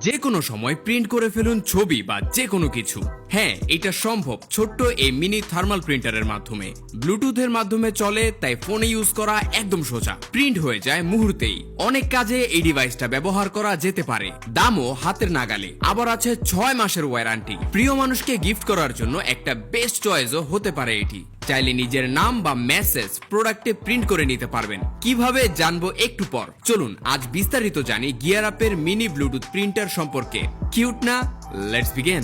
যে কোনো সময় প্রিন্ট করে ফেলুন ছবি বা যে কোনো কিছু। হ্যাঁ এটা সম্ভব ছোট্ট এই মিনি থার্মাল প্রিন্টারের মাধ্যমে। ব্লুটুথের মাধ্যমে চলে, তাই ফোনে ইউজ করা একদম সোজা। প্রিন্ট হয়ে যায় মুহূর্তেই। অনেক কাজে এই ডিভাইসটা ব্যবহার করা যেতে পারে। দামও হাতের নাগালে। আবার আছে ছয় মাসের ওয়ারেন্টি প্রিয় মানুষকে গিফট করার জন্য একটা বেস্ট চয়েসও হতে পারে এটি। চাইলে নিজের নাম বা মেসেজ প্রোডাক্টে প্রিন্ট করে নিতে পারবেন। কীভাবে জানব একটু পর। চলুন, আজ বিস্তারিত জানি গিয়ার আপের মিনি ব্লুটুথ প্রিন্টার সম্পর্কে। কিউট না? লেটস বিগেন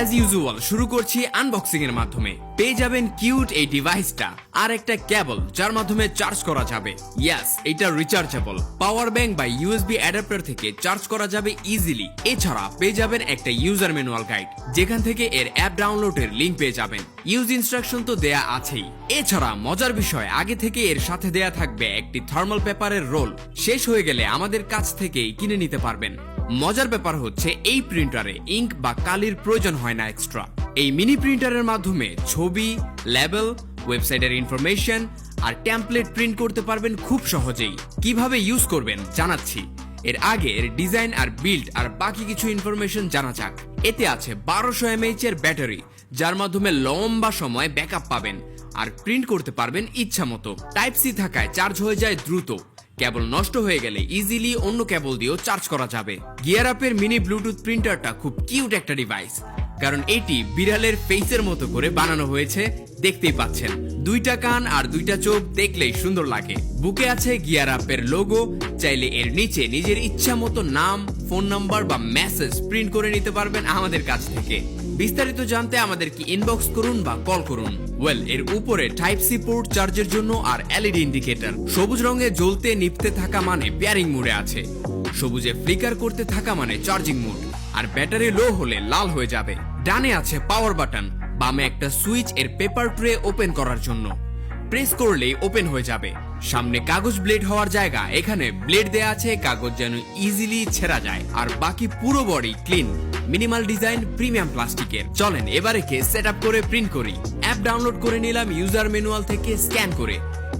অ্যাজ ইউজুয়াল শুরু করছি আনবক্সিং এর মাধ্যমে। পেয়ে যাবেন কিউট এই ডিভাইসটা আর একটা কেবল যার মাধ্যমে চার্জ করা যাবে। ইয়াস এটা রিচার্জেবল পাওয়ার ব্যাংক বা ইউএসবি অ্যাডাপ্টার থেকে চার্জ করা যাবে ইজিলি এছাড়া পেয়ে যাবেন একটা ইউজার ম্যানুয়াল গাইড যেখান থেকে এর অ্যাপ ডাউনলোডের লিংক পেয়ে যাবেন। ইউজ ইনস্ট্রাকশন তো দেয়া আছেই। এছাড়া মজার বিষয়, আগে থেকে এর সাথে দেয়া থাকবে একটি থার্মাল পেপারের রোল শেষ হয়ে গেলে আমাদের কাছ থেকেই কিনে নিতে পারবেন। মজার ব্যাপার হচ্ছে এই প্রিন্টারে ইঙ্ক বা কালির প্রয়োজন হয় না এক্সট্রা এই মিনি প্রিন্টারের মাধ্যমে ছবি লেবেল ওয়েবসাইটের ইনফরমেশন আর ট্যাম্পলেট প্রিন্ট করতে পারবেন খুব সহজেই। কীভাবে ইউজ করবেন জানাচ্ছি। এর আগে এর ডিজাইন আর বিল্ড আর বাকি কিছু ইনফরমেশন জানা যাক। এতে আছে বারোশো এমএইচ এর ব্যাটারি যার মাধ্যমে লম্বা সময় ব্যাকআপ পাবেন আর প্রিন্ট করতে পারবেন ইচ্ছা মতো টাইপ সি থাকায় চার্জ হয়ে যায় দ্রুত। কেবল নষ্ট হয়ে গেলে ইজিলি অন্য কেবল দিয়েও চার্জ করা যাবে। গিয়ার আপের মিনি ব্লুটুথ প্রিন্টারটা খুব কিউট একটা ডিভাইস কারণ এটি বিড়ালের ফেসের মতো করে বানানো হয়েছে, দেখতেই পাচ্ছেন। দুইটা কান আর দুইটা চোখ দেখলেই সুন্দর লাগে। বুকে আছে গিয়ার আপের লোগো চাইলে এর নিচে নিজের ইচ্ছা মতো নাম ফোন নাম্বার বা মেসেজ প্রিন্ট করে নিতে পারবেন আমাদের কাছ থেকে। বিস্তারিত জানতে আমাদেরকে ইনবক্স করুন বা কল করুন। ওয়েল এর উপরে টাইপ সি পোর্ট চার্জের জন্য আর এলইডি ইন্ডিকেটর সবুজ রঙে জ্বলতে নিপতে থাকা মানে পেয়ারিং মোডে আছে। সবুজে ফ্লিকার করতে থাকা মানে চার্জিং মোড আর ব্যাটারি লো হলে লাল হয়ে যাবে। ডানে আছে পাওয়ার বাটন বামে একটা সুইচ এর পেপার ট্রে ওপেন করার জন্য। প্রেস করলেই ওপেন হয়ে যাবে। সামনে কাগজ ব্লেড হওয়ার জায়গা, এখানে ব্লেড দেয়া আছে, কাগজ যেন ইজিলি ছেঁড়া যায়। আর বাকি পুরো body clean minimal design premium প্লাস্টিকের চলেন, এবারে কে সেট করে প্রিন্ট করি। অ্যাপ ডাউনলোড করে নিলাম ইউজার ম্যানুয়াল থেকে স্ক্যান করে।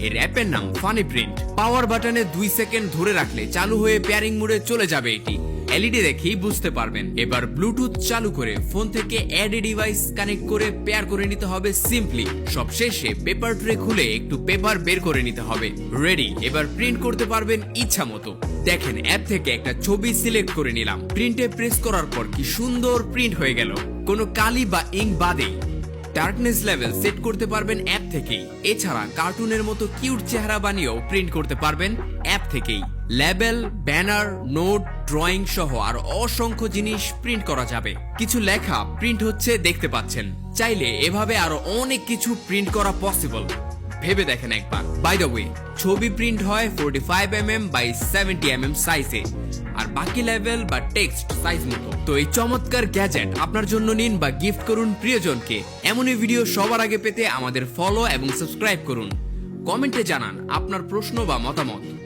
এর অ্যাপের নাম ফানি প্রিন্ট পাওয়ার বাটনে দুই সেকেন্ড ধরে রাখলে, চালু হয়ে পেয়ারিং মোডে চলে যাবে এটি। এলইডি দেখেই বুঝতে পারবেন। এবার ব্লুটুথ চালু করে ফোন থেকে অ্যাড ডিভাইস কানেক্ট করে পেয়ার করে নিতে হবে সিম্পলি সব শেষে পেপার ট্রে খুলে একটু পেপার বের করে নিতে হবে। রেডি এবার প্রিন্ট করতে পারবেন ইচ্ছা মতো দেখেন অ্যাপ থেকে একটা ছবি সিলেক্ট করে নিলাম। প্রিন্টে প্রেস করার পর কি সুন্দর প্রিন্ট হয়ে গেল। কোনো কালি বা ইঙ্ক বাদেই ডার্কনেস লেভেল সেট করতে পারবেন অ্যাপ থেকেই। এছাড়া কার্টুনের মতো কিউট চেহারা বানিয়েও প্রিন্ট করতে পারবেন অ্যাপ থেকেই। লেবেল ব্যানার নোট ড্রয়িং সহ আর অসংখ্য জিনিস প্রিন্ট করা যাবে। কিছু লেখা প্রিন্ট হচ্ছে দেখতে পাচ্ছেন। চাইলে এভাবে আরও অনেক কিছু প্রিন্ট করা পসিবল ভেবে দেখেন একবার। বাই দ্য ওয়ে ছবি প্রিন্ট হয় forty five M M by seventy M M সাইজে আর বাকি লেভেল বা টেক্সট সাইজ মতো। তো এই চমৎকার গ্যাজেট আপনার জন্য নিন বা গিফট করুন প্রিয়জনকে। এমনই ভিডিও সবার আগে পেতে আমাদের ফলো এবং সাবস্ক্রাইব করুন। কমেন্টে জানান আপনার প্রশ্ন বা মতামত।